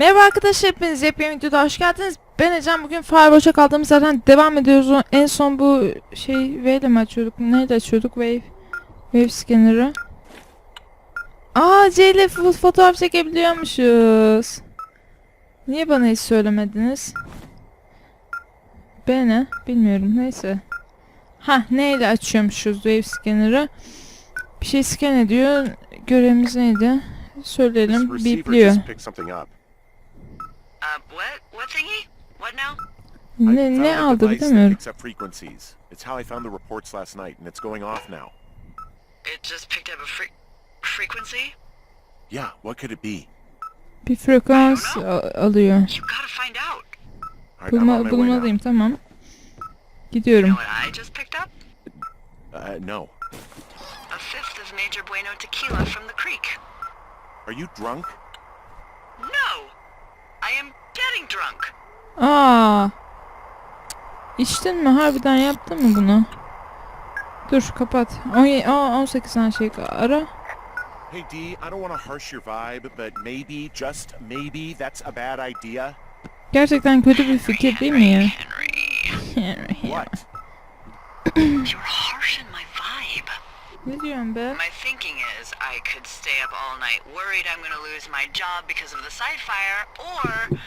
Merhaba arkadaşlar hepiniz yepyeni videoda hoş geldiniz. Ben Ecem bugün Firewatch'a kaldığımız yerden devam ediyoruz. En son bu şey Wave ile mi açıyorduk? Neyle açıyorduk? Wave. Wave scanner'ı. Aa C ile fo- fotoğraf çekebiliyormuşuz. Niye bana hiç söylemediniz? B ne? Bilmiyorum neyse. Ha neyle açıyormuşuz Wave scanner'ı? Bir şey scan ediyor. Görevimiz neydi? Söyleyelim. receiver Uh, what? What thingy? What now? I Ne, found a aldı device that bilmiyorum. picks up frequencies. It's how I found the reports last night, and it's going off now. It just picked up a fre- frequency? Yeah, what could it be? Bir frekans a- alıyor. You gotta find out. All right, I'm on Bulma, my way now. bulmalıyım tamam. You Gidiyorum. know what I just picked up? Uh, no. A fifth of Major Bueno tequila from the creek. Are you drunk? I am getting drunk. Aa. İçtin mi? Harbiden yaptın mı bunu? Dur kapat. 17, aa, 18 tane şey ara. Hey D, I don't want to harsh your vibe, but maybe, just maybe, that's a bad idea. Gerçekten kötü bir fikir değil mi ya? Henry, What? you're harshing my vibe. ne diyorsun be? My thinking is I could stay up all night worried I'm gonna lose my job because of the side fire, or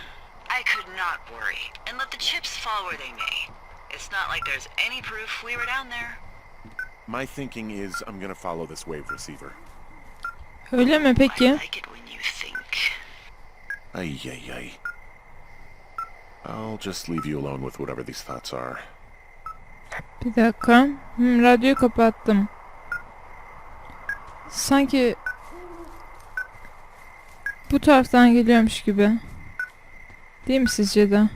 I could not worry and let the chips fall where they may. It's not like there's any proof we were down there. My thinking is I'm gonna follow this wave receiver. Öyle mi I peki? like it when you think. Ay, ay, ay. I'll just leave you alone with whatever these thoughts are. Bir dakika. Hmm, radyoyu kapattım. Sanki bu taraftan geliyormuş gibi. Değil mi sizce de?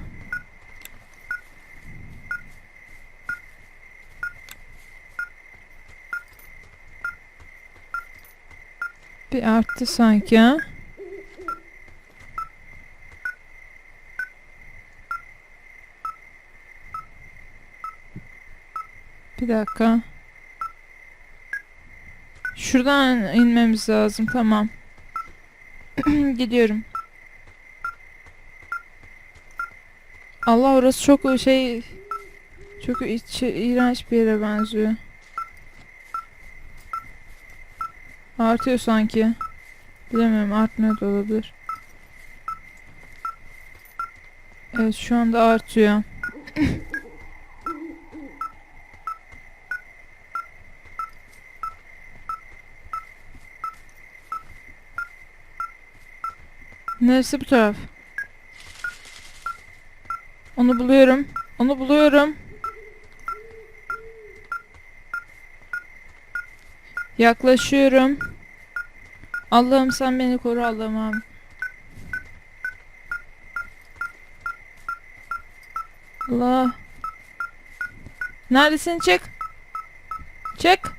Bir arttı sanki? Bir dakika. Şuradan inmemiz lazım. Tamam. Gidiyorum. Allah orası çok şey çok iç, iğrenç bir yere benziyor. Artıyor sanki. Bilemiyorum artmıyor da olabilir. Evet şu anda artıyor. Neresi bu taraf? Onu buluyorum. Onu buluyorum. Yaklaşıyorum. Allah'ım sen beni koru Allah'ım. Allah. Neredesin çık? Çık.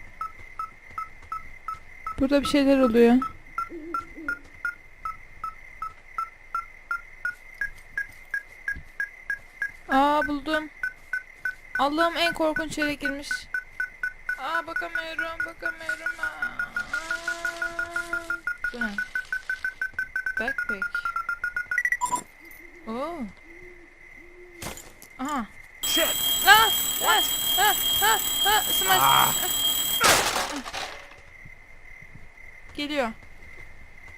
Burada bir şeyler oluyor. Allah'ım en korkunç yere girmiş. Aa bakamıyorum, bakamıyorum. Aa. Bu ne? Backpack. Oo. Aha. Shit. Aa, aa, aa, aa, aa, smash. Geliyor.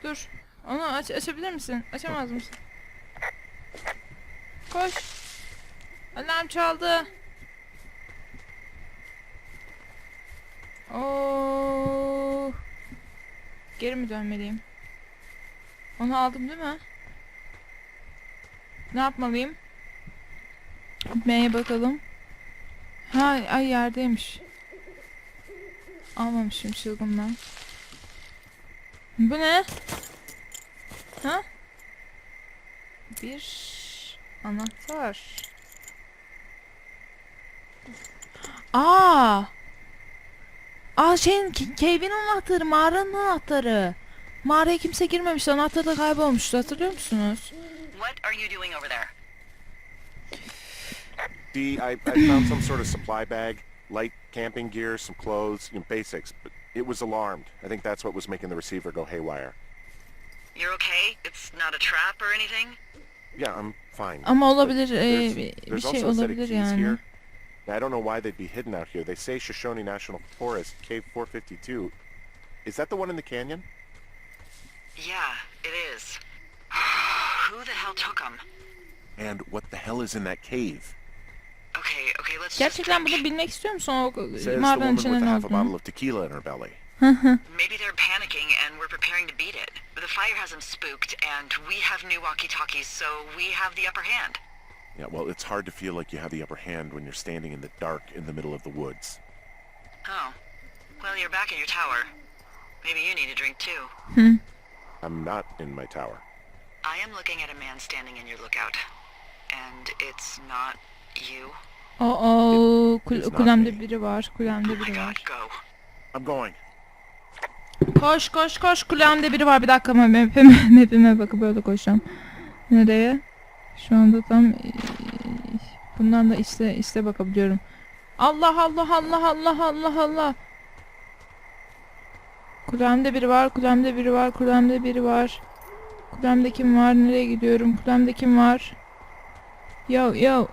Dur. Onu aç açabilir misin? Açamaz mısın? Koş. Alarm çaldı. Oo. Geri mi dönmeliyim? Onu aldım değil mi? Ne yapmalıyım? M'ye bakalım. Ha ay yerdeymiş. Almamışım çılgından. Bu ne? Ha? Bir anahtar. Aa! Aa şeyin cave'in anahtarı, mağaranın anahtarı. Mağaraya kimse girmemiş, anahtar da kaybolmuştu hatırlıyor musunuz? What are you doing over there? D, I, I found some sort of supply bag, light camping gear, some clothes, you know, basics, but it was alarmed. I think that's what was making the receiver go haywire. You're okay? It's not a trap or anything? Yeah, I'm fine. Ama olabilir e, There's, bir bir there's şey also a set of olabilir keys yani. here. Now, I don't know why they'd be hidden out here. They say Shoshone National Forest, Cave 452. Is that the one in the canyon? Yeah, it is. Who the hell took them? And what the hell is in that cave? Okay, okay, let's just Gerçekten think. bunu bilmek istiyor musun o Says the mağaranın woman içinde with ne half a bottle olduğunu? of tequila in her belly. Maybe they're panicking and we're preparing to beat it. The fire has them spooked, and we have new walkie-talkies, so we have the upper hand. Yeah, well, it's hard to feel like you have the upper hand when you're standing in the dark in the middle of the woods. Oh. Well, you're back in your tower. Maybe you need a drink too. I'm not in my tower. I am looking at a man standing in your lookout. And it's not you. O o kul- It's not kulemde me. biri var. Kulemde Oh my biri var. god, go. I'm going. Koş koş koş kulemde biri var. Bir dakika map'ime, map'ime bakıp böyle koşacağım. Nereye? Şu anda tam eee, bundan da iste iste bakabiliyorum. Allah Allah Allah Allah Allah Allah. Kulemde biri var, kulemde biri var, kulemde biri var. Kulemde kim var? Nereye gidiyorum? Kulemde kim var? Yo yo.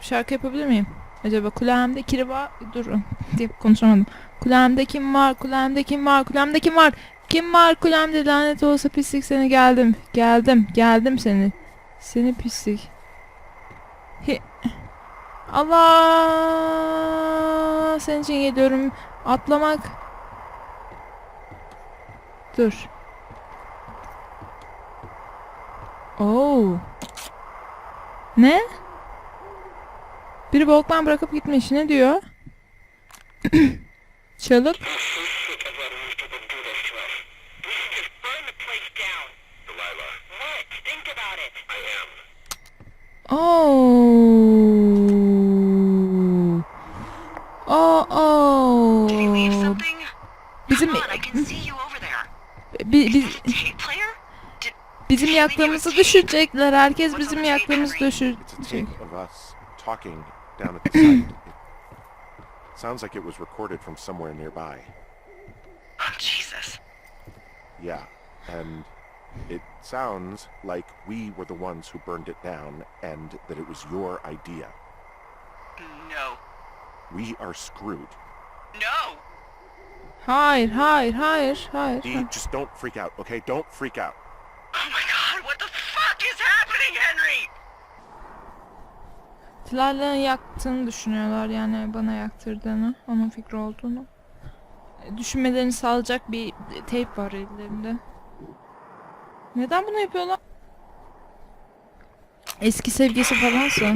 Şarkı yapabilir miyim? Acaba kulemde kiri var? Durun. diye konuşamadım. Kulemde kim var? Kulemde kim var? Kulemde kim var? Kim var kulemde lanet olsa pislik seni geldim. Geldim. Geldim seni. Seni pislik. Hi. Allah senin için geliyorum. Atlamak. Dur. Oo. Ne? Biri Volkman bırakıp gitmiş. Ne diyor? Çalıp Oh. Oh oh. Did he leave something? Bizim Come on, I can see you over there. bi- Is biz, that a tape player? Did, bizim yaktığımızı düşürecekler. Herkes bizim yaktığımızı It's a düşürecek. tape of us talking down at the site. It sounds like it was recorded from somewhere nearby. oh, Jesus. Yeah, and it sounds like we were the ones who burned it down and that it was your idea. No. We are screwed. No! Hayır, hayır, hayır, hayır. Dee, just don't freak out, okay? Don't freak out. Oh my god, what the fuck is happening, Henry? Tilarların yaktığını düşünüyorlar yani bana yaktırdığını, onun fikri olduğunu. E, Düşünmelerini sağlayacak bir teyp var ellerinde. Neden bunu yapıyorlar? Eski sevgisi falansa.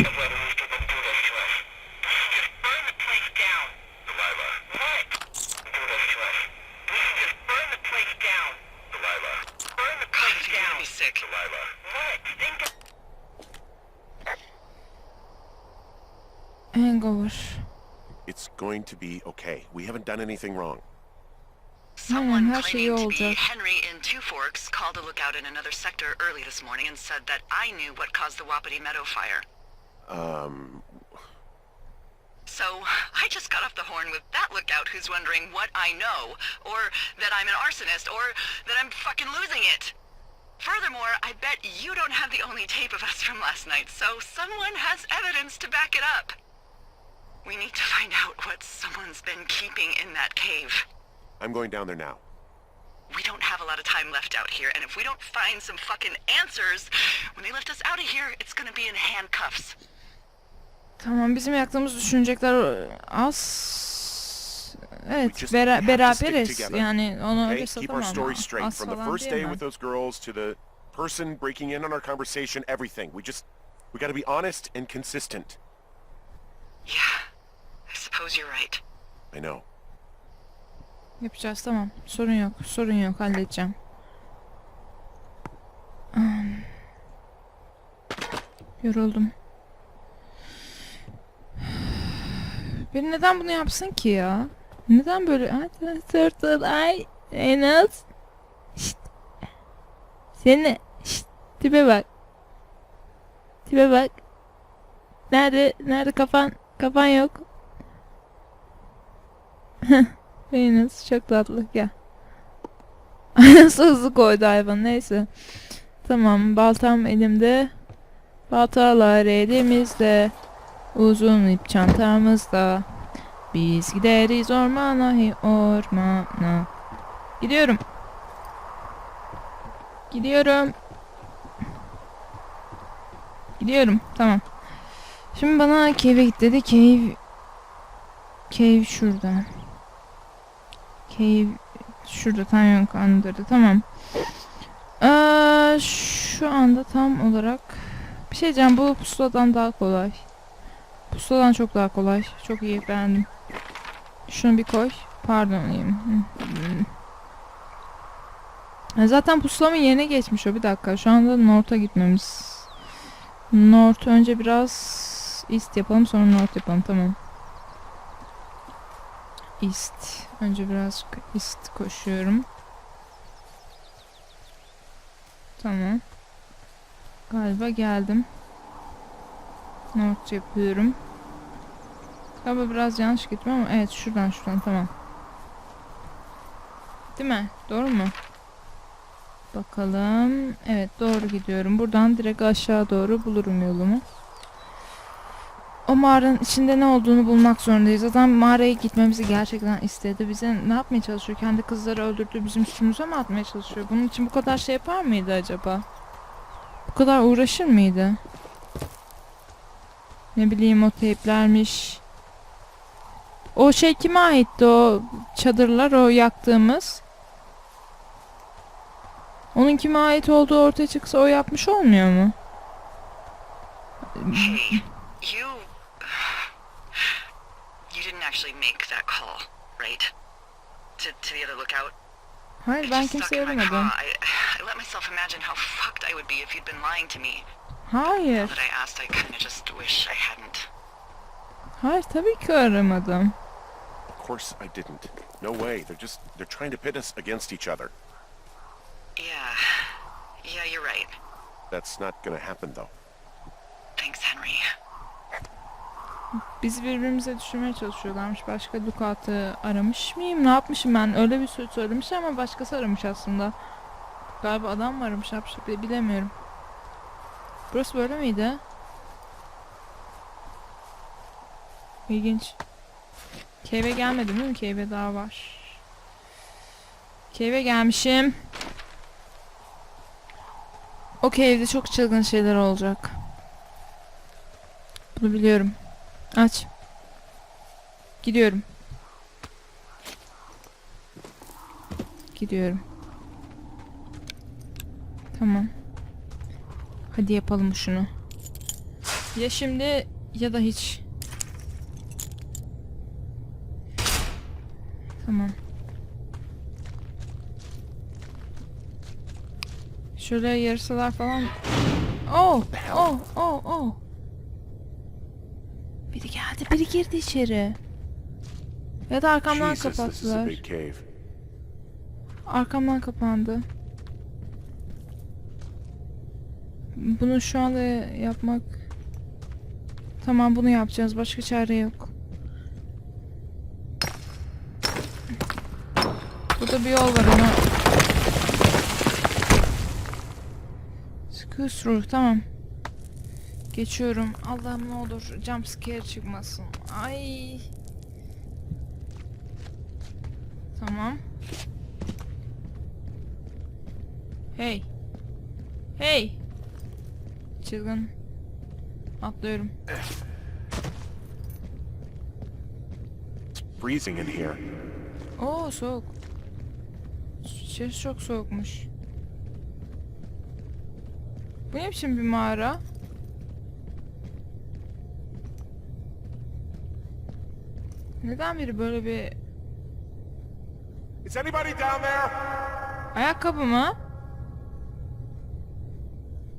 Hangover. It's going to be okay. We haven't done anything wrong. Someone her şey claiming to be olacak. Henry in Two Forks called a lookout in another sector early this morning and said that I knew what caused the Wapiti Meadow fire. Um, So I just got off the horn with that lookout who's wondering what I know, or that I'm an arsonist, or that I'm fucking losing it. Furthermore, I bet you don't have the only tape of us from last night, so someone has evidence to back it up. We need to find out what someone's been keeping in that cave. I'm going down there now. We don't have a lot of time left out here, and if we don't find some fucking answers, when they lift us out of here, it's gonna be in handcuffs. Tamam bizim yaktığımızı düşünecekler az. Evet just bera- have to stick beraberiz yani onu Okay? öyle Keep our satamam. story straight. Az From the first day with those girls to the person breaking in on our conversation, everything. We just, we gotta be honest and consistent. Yeah, I suppose you're right. I know. Yapacağız tamam. Sorun yok. Sorun yok. Halledeceğim. Yoruldum. Biri neden bunu yapsın ki ya? Neden böyle? Hadi Turtle ay Enes. Şşt. Seni şşt. Tipe bak. Tipe bak. Nerede? Nerede kafan? Kafan yok. Venus çok tatlı gel. Hızlı koydu hayvan neyse. Tamam baltam elimde. Baltalar elimizde. Uzun ip çantamızda. Biz gideriz ormana hey ormana. Gidiyorum. Gidiyorum. Gidiyorum. Tamam. Şimdi bana cave'e git dedi. Cave Cave şurada. Cave şurada Tanyon kandırdı. Tamam. Ee, şu anda tam olarak bir şey diyeceğim. Bu pusuladan daha kolay. Pusuladan çok daha kolay. Çok iyi beğendim. Şunu bir koy. Pardon diyeyim. Zaten pusulamın yerine geçmiş o. Bir dakika. Şu anda North'a gitmemiz. North önce biraz East yapalım sonra North yapalım. Tamam. East. Önce biraz East koşuyorum. Tamam. Galiba geldim. North yapıyorum. Galiba biraz yanlış gittim ama evet şuradan şuradan tamam. Değil mi? Doğru mu? Bakalım. Evet doğru gidiyorum. Buradan direkt aşağı doğru bulurum yolumu. O mağaranın içinde ne olduğunu bulmak zorundayız. Zaten mağaraya gitmemizi gerçekten istedi. Bize ne yapmaya çalışıyor? Kendi kızları öldürdü bizim üstümüze mi atmaya çalışıyor? Bunun için bu kadar şey yapar mıydı acaba? Bu kadar uğraşır mıydı? Ne bileyim o teyplermiş. O şey kime aitti o çadırlar o yaktığımız? Onun kime ait olduğu ortaya çıksa o yapmış olmuyor mu? Hey, you. You didn't actually make that call, right? To, to the other lookout? Hayır It ben just stuck kimseye in my aramadım. I, I let myself imagine how fucked I would be if you'd been lying to me. Hayır. Now that I asked, I kind of just wish I hadn't. Hayır tabii ki aramadım. Of course I didn't. No way. They're just they're trying to pit us against each other. Yeah. Yeah, you're right. That's not gonna happen though. Bizi birbirimize düşürmeye çalışıyorlarmış. Başka Ducat'ı aramış mıyım? Ne yapmışım ben? Öyle bir söz söylemiş ama başkası aramış aslında. Galiba adam mı aramış? bi- Bilemiyorum. Burası böyle miydi? İlginç. Cave'e gelmedim değil mi? Cave'e daha var. Cave'e gelmişim. O cave'de çok çılgın şeyler olacak. Bunu biliyorum. Aç. Gidiyorum. Gidiyorum. Tamam. Hadi yapalım şunu. Ya şimdi ya da hiç. Tamam. Şöyle yarısalar falan. Oh, oh, oh, oh. Geldi, biri girdi içeri. Ya da arkamdan Jesus, kapattılar. Arkamdan kapandı. Bunu şu anda yapmak... Tamam bunu yapacağız. Başka çare yok. Burada bir yol var ona. Through tamam. Geçiyorum. Allah'ım ne olur jump scare çıkmasın. Ay. Tamam. Hey. Hey. Çılgın. Atlıyorum. Freezing in here. Oo soğuk. İçerisi çok soğukmuş. Bu ne biçim bir mağara? Neden biri böyle bir Is anybody down there? ayakkabı mı?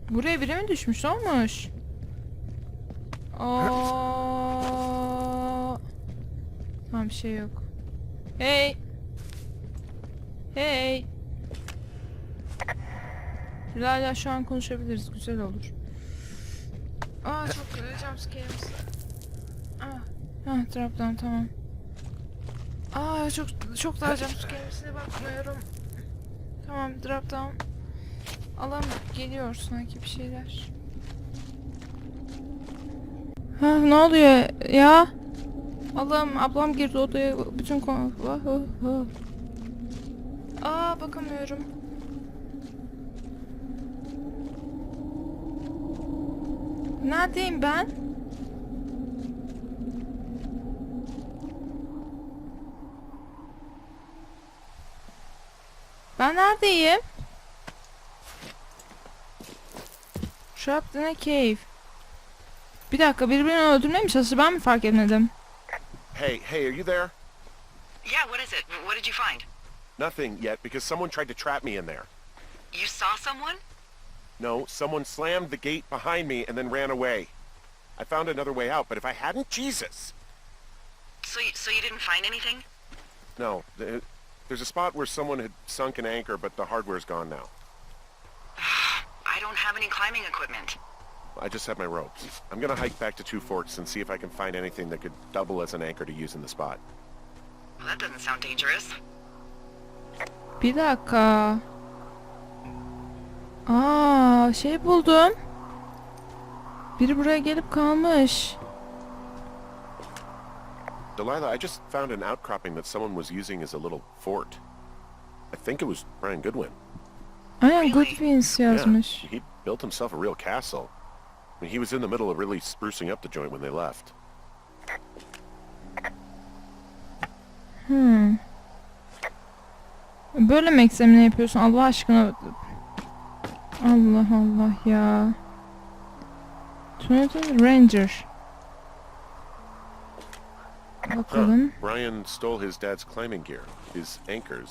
Buraya biri mi düşmüş? Olmuş? Oo. Tamam bir şey yok. Hey. Hey. Hala şu an konuşabiliriz. Güzel olur. Aa çok güzel jumpscare'ımız. Ah. Ha traptan tamam. Aa çok çok daha jumpscare'ımsine bakmıyorum. Tamam drop down. Alan geliyor sanki bir şeyler. Ha ne oluyor ya? Allah'ım ablam girdi odaya bütün konu... Aa bakamıyorum. Neredeyim ben? Ben neredeyim? Trapped in a cave. Bir dakika birbirini öldürmeye mi çalıştı? Ben mi fark etmedim? Hey, hey, are you there? Yeah, what is it? What did you find? Nothing yet because someone tried to trap me in there. You saw someone? No, someone slammed the gate behind me and then ran away. I found another way out, but if I hadn't, Jesus! So you, so you didn't find anything? No, th- there's a spot where someone had sunk an anchor, but the hardware's gone now. I don't have any climbing equipment. I just have my ropes. I'm gonna hike back to Two Forks and see if I can find anything that could double as an anchor to use in the spot. Well, that doesn't sound dangerous. Bir dakika. Aa, şey buldum. Biri buraya gelip kalmış. Delilah, I just found an outcropping that someone was using as a little fort. I think it was Brian Goodwin. Aynen Really? Goodwins yazmış. Yeah, he built himself a real castle. I mean, he was in the middle of really sprucing up the joint when they left. Hmm. Böyle mi eksemini yapıyorsun Allah aşkına? Allah Allah ya. Trinity Ranger. Bakalım. Brian stole his dad's climbing gear, his anchors.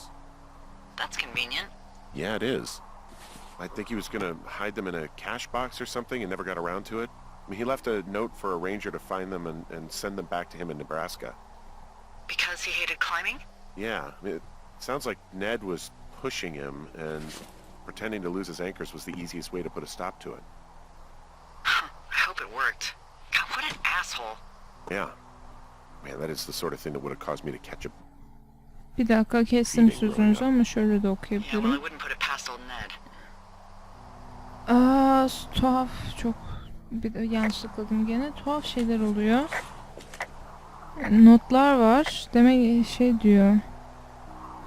That's convenient. Yeah, it is. I think he was gonna hide them in a cash box or something and never got around to it. I mean, he left a note for a ranger to find them and, and send them back to him in Nebraska. Because he hated climbing? Yeah, I mean, it sounds like Ned was pushing him and pretending to lose his anchors was the easiest way to put a stop to it. I hope it worked. God, what an asshole. Yeah. Man, that is the sort of thing that would have caused me to catch a... Bir dakika kestim sözünüzü ama şöyle de Yeah, well, I okuyabilirim. wouldn't put it past old Ned. Aa s- tuhaf çok bir de yanlışlıkladım gene tuhaf şeyler oluyor. Notlar var. Demek şey diyor.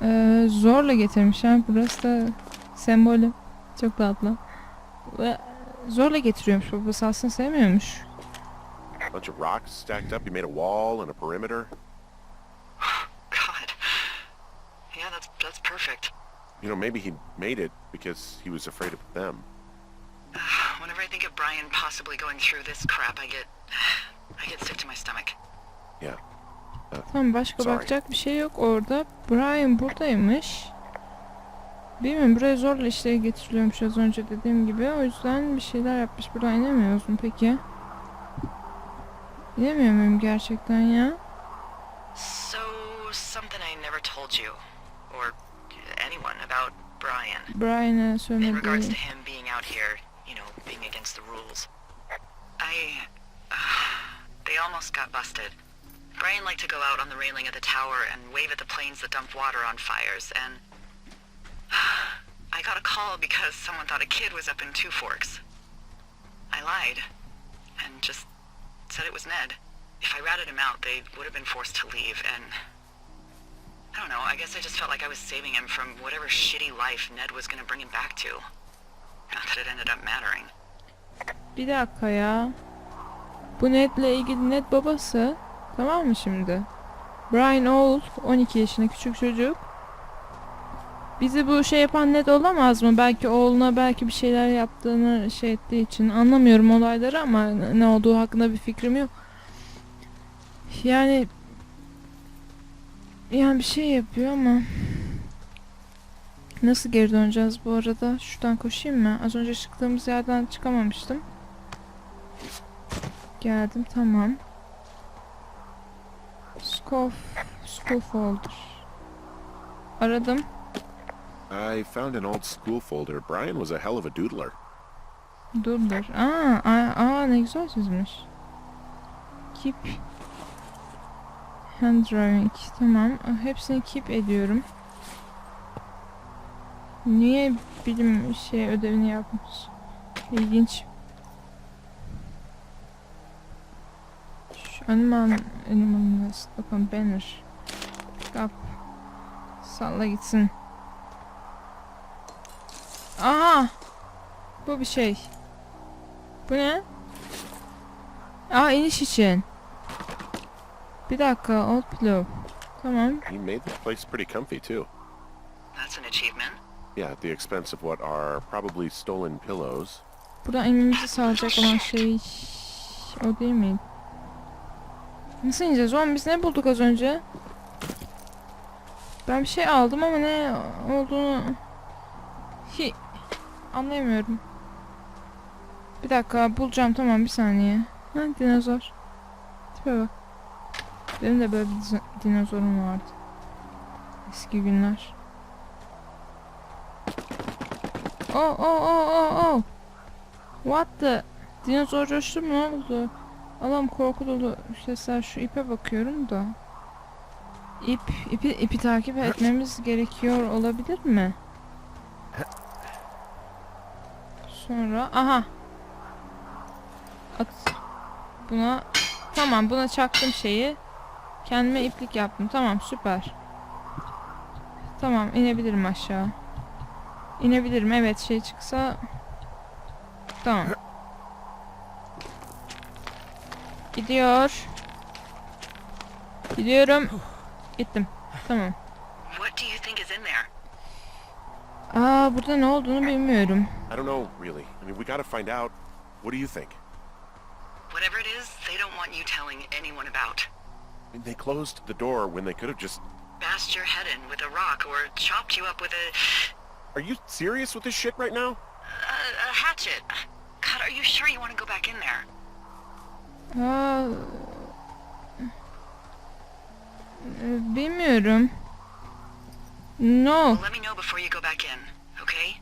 Ee, zorla getirmişler. Burası da sembolü. Çok tatlı. Ve zorla getiriyormuş babası aslında sevmiyormuş. Bunch of rocks stacked up. He made a wall and a perimeter. God. Yeah, that's that's perfect. You know, maybe he made it because he was afraid of them. Whenever I think of Brian possibly going through this crap, I get I get sick to my stomach. Yeah. Tamam başka Sorry. bakacak bir şey yok orada. Brian buradaymış. Bilmiyorum buraya zorla işte getiriliyormuş az önce dediğim gibi. O yüzden bir şeyler yapmış. Buradan inemiyorsun peki. İnemiyor muyum gerçekten ya? So something I never told you, or anyone about Brian. Brian'a In regards to him being out here, you know, being against the rules. I... Uh, they almost got busted. Brian liked to go out on the railing of the tower and wave at the planes that dump water on fires, and... I got a call because someone thought a kid was up in Two Forks. I lied, and just said it was Ned. If I ratted him out, they would have been forced to leave, and... I don't know, I guess I just felt like I was saving him from whatever shitty life Ned was gonna bring him back to. Not that it ended up mattering. Bir dakika ya. Bu Ned'le ilgili Ned babası. Tamam mı şimdi? Brian oğul 12 yaşında küçük çocuk. Bizi bu şey yapan Ned olamaz mı? Belki oğluna belki bir şeyler yaptığını şey ettiği için. Anlamıyorum olayları ama ne olduğu hakkında bir fikrim yok. Yani yani bir şey yapıyor ama Nasıl geri döneceğiz bu arada? Şuradan koşayım mı? Az önce çıktığımız yerden çıkamamıştım. Geldim tamam. Scoff, Scaffolder. Aradım. I found an old school folder. Brian was a hell of a doodler. Durdur. Aa, aa, aa ne güzel çizmiş. Keep. Hand drawing. Tamam. Hepsini keep ediyorum. Niye bilim şey ödevini yapmış? İlginç. Şu animal animal list. Bakın banner. Up. Salla gitsin. Aha! Bu bir şey. Bu ne? Aa iniş için. Bir dakika, old pillow. Tamam. He made this place pretty comfy too. That's an achievement. Yeah, at the expense of what are probably stolen pillows. Buradan inmemizi sağlayacak olan şey... O değil mi? Nasıl ineceğiz oğlum? Biz ne bulduk az önce? Ben bir şey aldım ama ne olduğunu... Hi... Anlayamıyorum. Dakika bulacağım tamam bir saniye. Ha dinozor. Tipe bak. Benim de böyle bir dinozorum vardı. Eski günler. Oh oh oh oh oh. What the? Dinozor coştu mu? Ne oldu? Allah'ım korku dolu sesler. Şu ipe bakıyorum da. İp, ipi, ipi takip etmemiz gerekiyor olabilir mi? Sonra, aha. At. Buna, tamam buna çaktım şeyi. Kendime iplik yaptım. Tamam süper. Tamam inebilirim aşağı. İnebilirim evet şey çıksa. Tamam. Gidiyor. Gidiyorum. Gittim. Tamam. Aa burada ne olduğunu bilmiyorum. I don't know, really. I mean, we gotta find out. What do you think? Want you telling anyone about. I mean, they closed the door when they could have just... Bashed your head in with a rock or chopped you up with a, Are you serious with this shit right now? a, a hatchet. God, are you sure you want to go back in there? Aa, e, bilmiyorum. No. Well, let me know before you go back in, okay?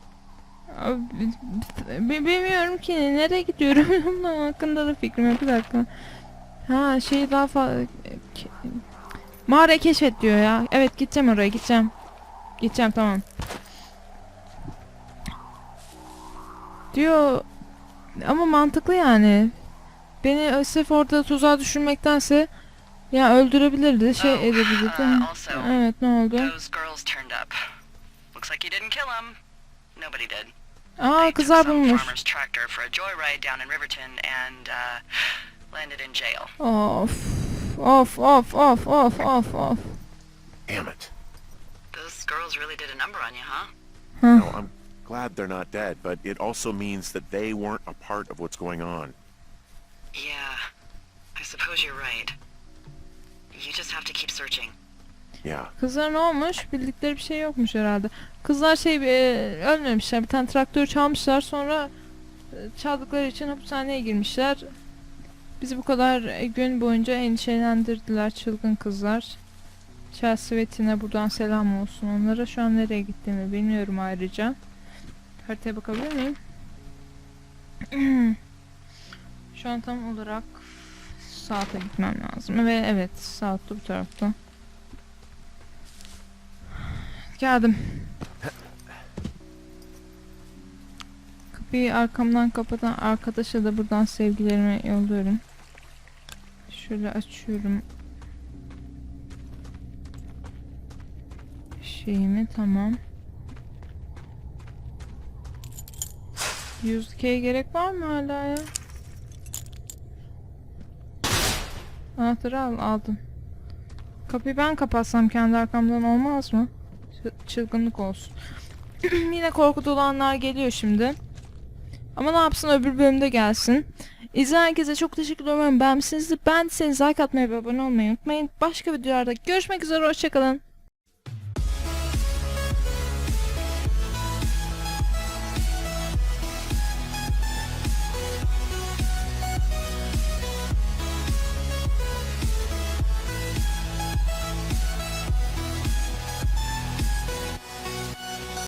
Bilmiyorum ki nereye gidiyorum. Bunun hakkında da fikrim yok. Bir dakika. Ha şey daha fazla... Mağara keşfet diyor ya. Evet gideceğim oraya gideceğim. Gideceğim tamam. Diyor ama mantıklı yani. Beni sırf orada tuzağa düşürmektense ya öldürebilirdi, şey Oh, edebilirdi. uh, also, Evet ne oldu? Aa kızlar bulmuş. Landed in jail. Of. Of of of of of of. Damn it. Those girls really did a number on you, huh? No, I'm glad they're not dead, but it also means that they weren't a part of what's going on. Yeah, I suppose you're right. You just have to keep searching. Yeah. Kızlar ne olmuş? Bildikleri bir şey yokmuş herhalde. Kızlar şey e, ölmemişler. Bir tane traktör çalmışlar. Sonra e, çaldıkları için hapishaneye girmişler. Bizi bu kadar e, gün boyunca endişelendirdiler çılgın kızlar. Chelsea ve Tina buradan selam olsun onlara. Şu an nereye gittiğimi bilmiyorum ayrıca. Haritaya bakabilir miyim? Şu an tam olarak saate gitmem lazım. Ve evet saat bu tarafta. Geldim. Kapıyı arkamdan kapatan arkadaşa da buradan sevgilerimi yolluyorum. Şöyle açıyorum. Şeyimi tamam. 100K'ye gerek var mı hala ya? Anahtarı al, aldım. Kapıyı ben kapatsam kendi arkamdan olmaz mı? Çı- Çılgınlık olsun. Yine korku dolu anlar geliyor şimdi. Ama ne yapsın öbür bölümde gelsin. İzleyen herkese çok teşekkür ederim. Beğenmişsinizdir. Ben like atmayı ve abone olmayı unutmayın. Başka videolarda görüşmek üzere. Hoşçakalın.